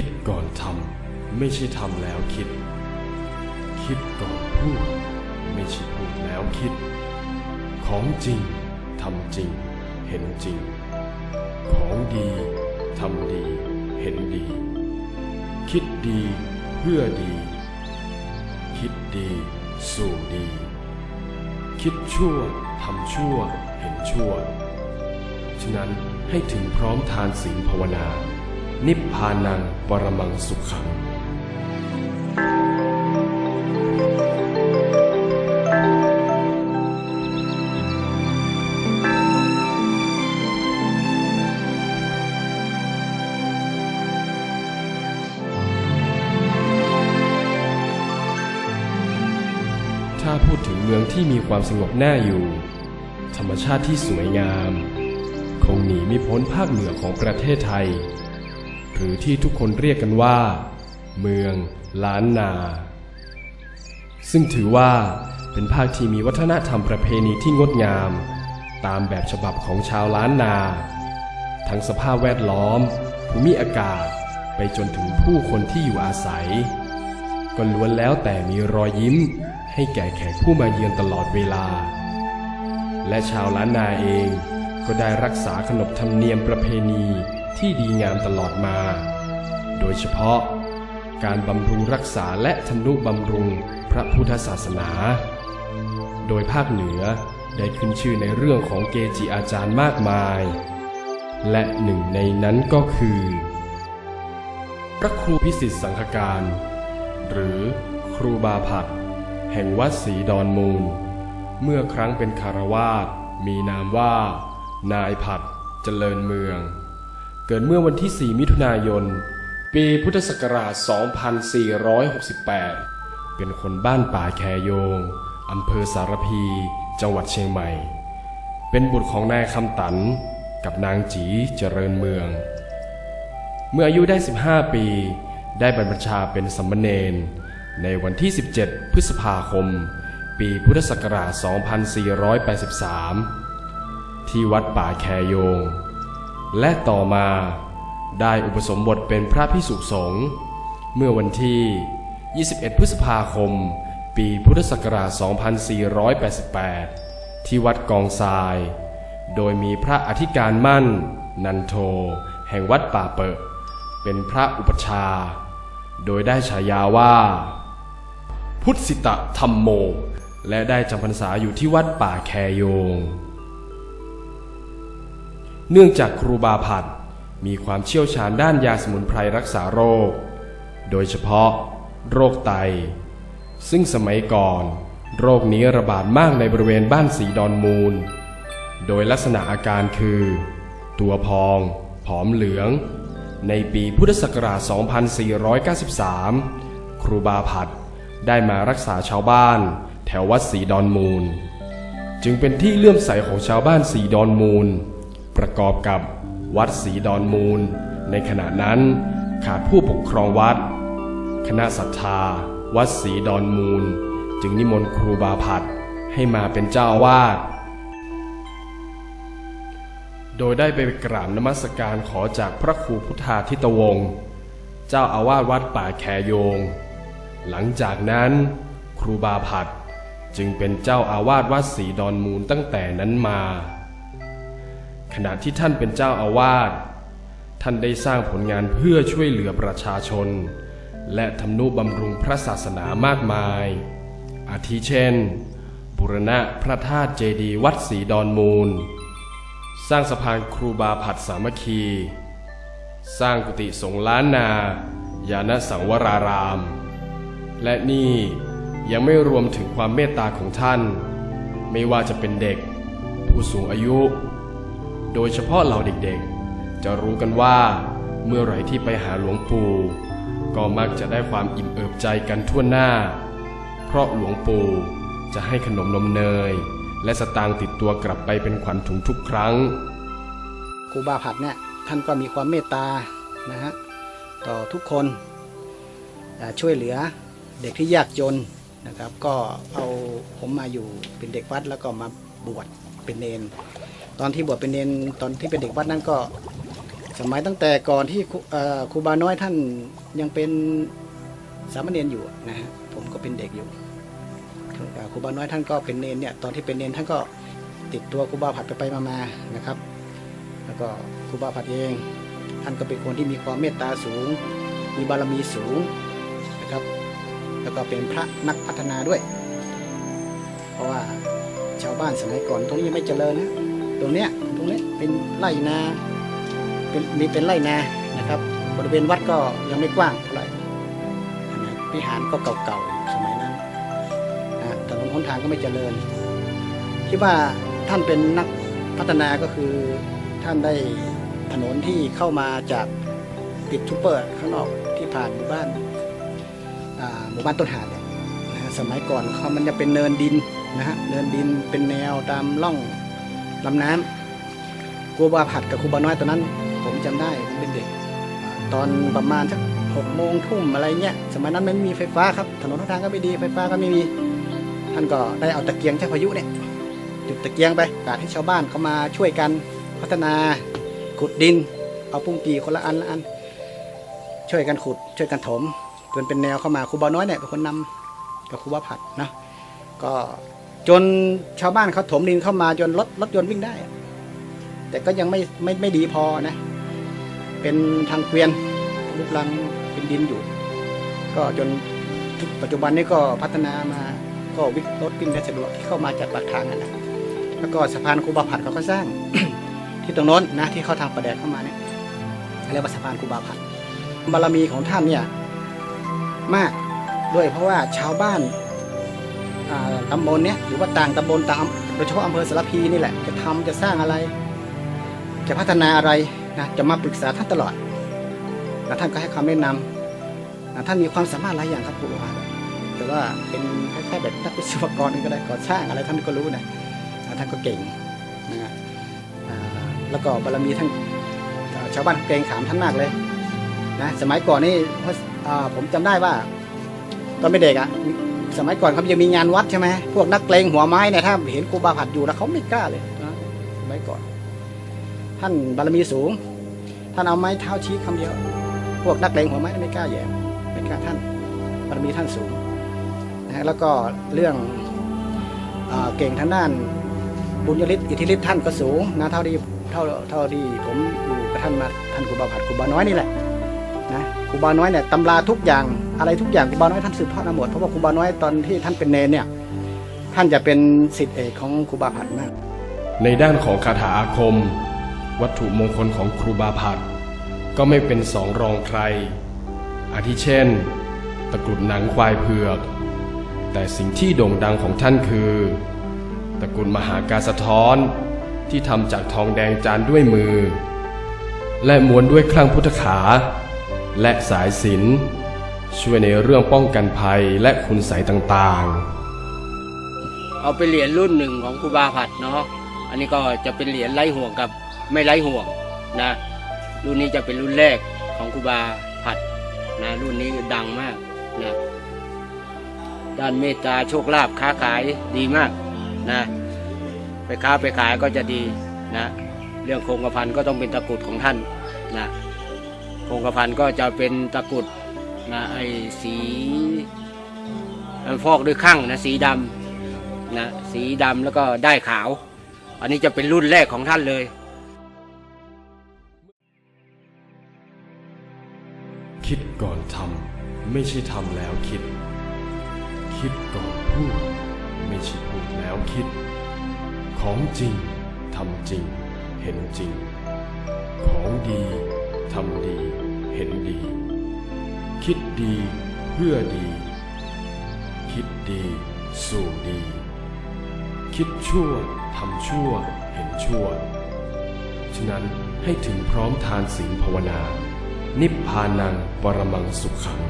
คิดก่อนทำไม่ใช่ทำแล้วคิด คิดก่อนพูด ไม่ใช่พูดแล้วคิด ของจริงทำจริง เห็นจริง ของดีทำดี เห็นดี คิดดีเพื่อดี คิดดีสู่ดี คิดชั่วทำชั่ว เห็นชั่ว ฉะนั้นให้ถึงพร้อมทานศีลภาวนา นิพพานังปรมังสุขังถ้าพูดถึงเมืองที่มีความสงบน่าอยู่ ธรรมชาติที่สวยงาม คงหนีไม่พ้นภาคเหนือของประเทศไทย หรือที่ทุกคนเรียกกันว่า เมืองล้านนา ซึ่งถือว่าเป็นภาคที่มีวัฒนธรรมประเพณีที่งดงาม ตามแบบฉบับของชาวล้านนา ทั้งสภาพแวดล้อม ภูมิอากาศไปจนถึงผู้คนที่อยู่อาศัย ก็ล้วนแล้วแต่มีรอยยิ้มให้แก่แขกผู้มาเยือนตลอดเวลา และชาวล้านนาเองก็ได้รักษาขนบธรรมเนียมประเพณี ที่ดีงามตลอดมา โดยเฉพาะ การบำรุงรักษาและทนุบำรุงพระพุทธศาสนา โดยภาคเหนือได้ขึ้นชื่อในเรื่องของเกจิอาจารย์มากมาย และหนึ่งในนั้นก็คือ พระครูพิสิทธิสังฆการ หรือครูบาผัดแห่งวัดศรีดอนมูล เมื่อครั้งเป็นคารวาสมีนามว่า นายผัดเจริญเมือง เกิดเมื่อวันที่ 4 มิถุนายน ปีพุทธศักราช 2468 เป็นคนบ้านป่าแคโยง อำเภอสารพี จังหวัดเชียงใหม่ เป็นบุตรของนายคำตัน กับนางจีเจริญเมือง เมื่ออายุได้ 15 ปี ได้บรรพชาเป็นสัมมเนนในวันที่ 17 พฤษภาคม ปีพุทธศักราช 2483 ที่วัดป่าแคโยง และต่อมาได้อุปสมบทเป็นพระพิสุสงฆ์เมื่อวันที่ 21 พฤษภาคม ปีพุทธศักราช 2488 ที่วัดกองทราย โดยมีพระอธิการมั่น นันโท แห่งวัดป่าเปะเป็นพระอุปชา โดยได้ฉายาว่า พุทธิตธรรมโม และได้จำพรรษาอยู่ที่วัดป่าแคโยง เนื่องจากครูบาผัดมีความเชี่ยวชาญด้านยาสมุนไพรรักษาโรค โดยเฉพาะ โรคไต ซึ่งสมัยก่อน โรคนี้ระบาดมากในบริเวณบ้านสีดอนมูล โดยลักษณะอาการคือ ตัวพอง ผอมเหลือง ในปีพุทธศักราช 2493 ครูบาผัดได้มารักษาชาวบ้านแถววัดสีดอนมูล จึงเป็นที่เลื่อมใสของชาวบ้านสีดอนมูล ประกอบกับวัดสีดอนมูล ในขณะนั้นขาดผู้ปกครองวัด คณะศรัทธา วัดสีดอนมูล จึงนิมนต์ครูบาผัดให้มาเป็นเจ้าอาวาสโดยได้ไปกราบนมัสการขอจากพระครูพุทธาทิตวงศ์เจ้าอาวาสวัดป่าแคโยง หลังจากนั้น ครูบาผัดจึงเป็นเจ้าอาวาสวัดศรีดอนมูลตั้งแต่นั้นมา ณะที่ท่านเป็นเจ้าอาวาสท่านได้สร้างผลงานเพื่อช่วยเหลือประชาชน และทำนุบำรุงพระศาสนามากมาย อาทิเช่น บุรณะพระธาตุเจดีย์วัดศรีดอนมูล สร้างสะพานครูบาผัดสามัคคี สร้างกุฏิสงล้านนา ยานสังวราราม และนี่ยังไม่รวมถึงความเมตตาของท่าน ไม่ว่าจะเป็นเด็ก ผู้สูงอายุ โดยเฉพาะเหล่าเด็กๆ จะรู้กันว่า เมื่อไหร่ที่ไปหาหลวงปู่ก็มักจะได้ความอิ่มเอิบใจกันทั่วหน้า เพราะหลวงปู่จะให้ขนมนมเนย และสตางค์ติดตัวกลับไปเป็นขวัญถุงทุกครั้งครูบาผัดเนี่ยท่านก็มีความเมตตานะฮะต่อทุกคนช่วยเหลือเด็กที่ยากจนนะครับ ก็เอาผมมาอยู่เป็นเด็กวัดแล้วก็มาบวชเป็นเนน ตอนที่บวชเป็นเนนตอนที่เป็นเด็กวัดนั่นก็ สมัยตั้งแต่ก่อนที่ครูบาน้อยท่านยังเป็นสามเณรอยู่นะฮะผมก็เป็นเด็กอยู่ครูบาน้อยท่านก็เป็นเนนเนี่ยตอนที่เป็นเนนท่านก็ติดตัวครูบาผัดไปไปมามาๆนะครับ แล้วก็ครูบาผัดเอง ท่านก็เป็นคนที่มีความเมตตาสูง มีบารมีสูงนะครับ แล้วก็เป็นพระนักพัฒนาด้วย เพราะว่าชาวบ้านสมัยก่อนตรงนี้ยังไม่เจริญนะ ตรงเนี้ยตรงนี้เป็นไร่นาเป็นมีเป็นไร่นานะครับ บริเวณวัดก็ยังไม่กว้างเท่าไหร่วิหารก็เก่าๆสมัยนั้นนะถนนหนทางก็ไม่เจริญคิดว่าท่านเป็นนักพัฒนาก็คือท่านได้ถนนที่เข้ามาจากติดทูเปอร์ข้างนอกที่ผ่านหมู่บ้านหมู่บ้านต้นหาดเนี่ยนะสมัยก่อนเขามันจะเป็นเนินดินนะฮะเนินดินเป็นแนวตามร่อง ลำน้ำครูบาผัดกับครูบาน้อยตอนนั้น ผมจำได้ผมเป็นเด็ก ตอนประมาณสักหกโมงทุ่มอะไรเงี้ยสมัยนั้นไม่มีไฟฟ้าครับ ถนนทางก็ไม่ดีไฟฟ้าก็ไม่มี ท่านก็ได้เอาตะเกียงเจ้าพายุเนี่ยจุดตะเกียงไปกาดให้ชาวบ้านเขามาช่วยกันพัฒนาขุดดิน เอาปุ้งปีคนละอันละอัน ช่วยกันขุดช่วยกันถมจนเป็นแนวเข้ามาครูบาน้อยเนี่ยเป็นคนนำกับครูบาผัดนะก็ จนชาวบ้านเขาถมดินเข้ามาจนรถรถยนต์วิ่งได้ แต่ก็ยังไม่ไม่ไม่ดีพอนะ เป็นทางเกวียนลูกลังเป็นดินอยู่ ก็จนปัจจุบันนี้ก็พัฒนามาก็วิ่งรถวิ่งได้สะดวกที่เข้ามาจากปากทางนั่นนะแล้วก็สะพานคูบาผัดเขาก็สร้าง ที่ตรงโน้นนะที่เข้าทางประแดดเข้ามาเนี่ยเรียกว่าสะพานคูบาผัดบารมีของท่านเนี่ยมากด้วยเพราะว่าชาวบ้าน ตำบลเนี้ยหรือว่าต่างตำบลตามโดยเฉพาะอำเภอสารพีนี่แหละจะทำจะสร้างอะไร จะพัฒนาอะไรนะจะมาปรึกษาท่านตลอดนะท่านก็ให้คำแนะนำนะท่านมีความสามารถหลายอย่างครับครูบาแต่ว่าเป็นแค่แบบนักวิศวกรก็ได้ก่อสร้างอะไรท่านก็รู้นะท่านก็เก่งนะฮะแล้วก็บารมีท่านชาวบ้านเกรงขามท่านมากเลยนะสมัยก่อนนี่ผมจำได้ว่าตอนเป็นเด็กอะ สมัยก่อนเขายังมีงานวัดใช่ไหมพวกนักเลงหัวไม้เนี่ยถ้าเห็นครูบาผัดอยู่แล้วเขาไม่กล้าเลยนะสมัยก่อน ท่านบารมีสูง ท่านเอาไม้เท้าชี้คำเดียว พวกนักเลงหัวไม้ไม่กล้าแย่งไม่กล้าท่านบารมีท่านสูงนะแล้วก็เรื่องอเก่งทางด้านบุญยฤทธิ์อิทธิฤทธิ์ท่านก็สูงนะเท่าที่เท่าเท่าที่ผมอยู่กับท่านมาท่านครูบาผัดครูบาน้อยนี่แหละ นะครูบาน้อยเนี่ยตำราทุกอย่างอะไรทุกอย่างครูบาน้อยท่านสืบทอดมาหมดเพราะว่าครูบาน้อยตอนที่ท่านเป็นเนรเนี่ยท่านจะเป็นศิษย์เอกของครูบาผัดมาก ในด้านของคาถาอาคม วัตถุมงคลของครูบาผัดก็ไม่เป็นสองรองใคร อาทิเช่น ตะกรุดหนังควายเผือก แต่สิ่งที่โด่งดังของท่านคือ ตะกรุดมหากาสะท้อนที่ทำจากทองแดงจานด้วยมือ และม้วนด้วยคลั่งพุทธขา และสายสิญจนช่วยในเรื่องป้องกันภัยและคุณไสยต่างๆ เอาเป็นเหรียญรุ่นหนึ่งของครูบาผัดเนาะอันนี้ก็จะเป็นเหรียญไร้ห่วงกับไม่ไร้ห่วงนะรุ่นนี้จะเป็นรุ่นแรกของครูบาผัดนะรุ่นนี้ดังมากนะด้านเมตตาโชคลาภค้าขายดีมากนะไปค้าไปขายก็จะดีนะเรื่องโคงกระพันก็ต้องเป็นตะกรุดของท่านนะ คงกระพันก็จะเป็นตะกุดนะไอ้สีฟอกด้วยข้างนะสีดำนะสีดำแล้วก็ได้ขาว อันนี้จะเป็นรุ่นแรกของท่านเลย คิดก่อนทำไม่ใช่ทำแล้วคิด คิดก่อนพูด ไม่ใช่พูดแล้วคิด ของจริงทำจริง เห็นจริง ของดี ทำดี เห็นดี คิดดีเพื่อดี คิดดี สู่ดี คิดชั่วทำชั่ว เห็นชั่ว ฉะนั้นให้ถึงพร้อมทานศีลภาวนา นิพพานังปรมังสุขขัง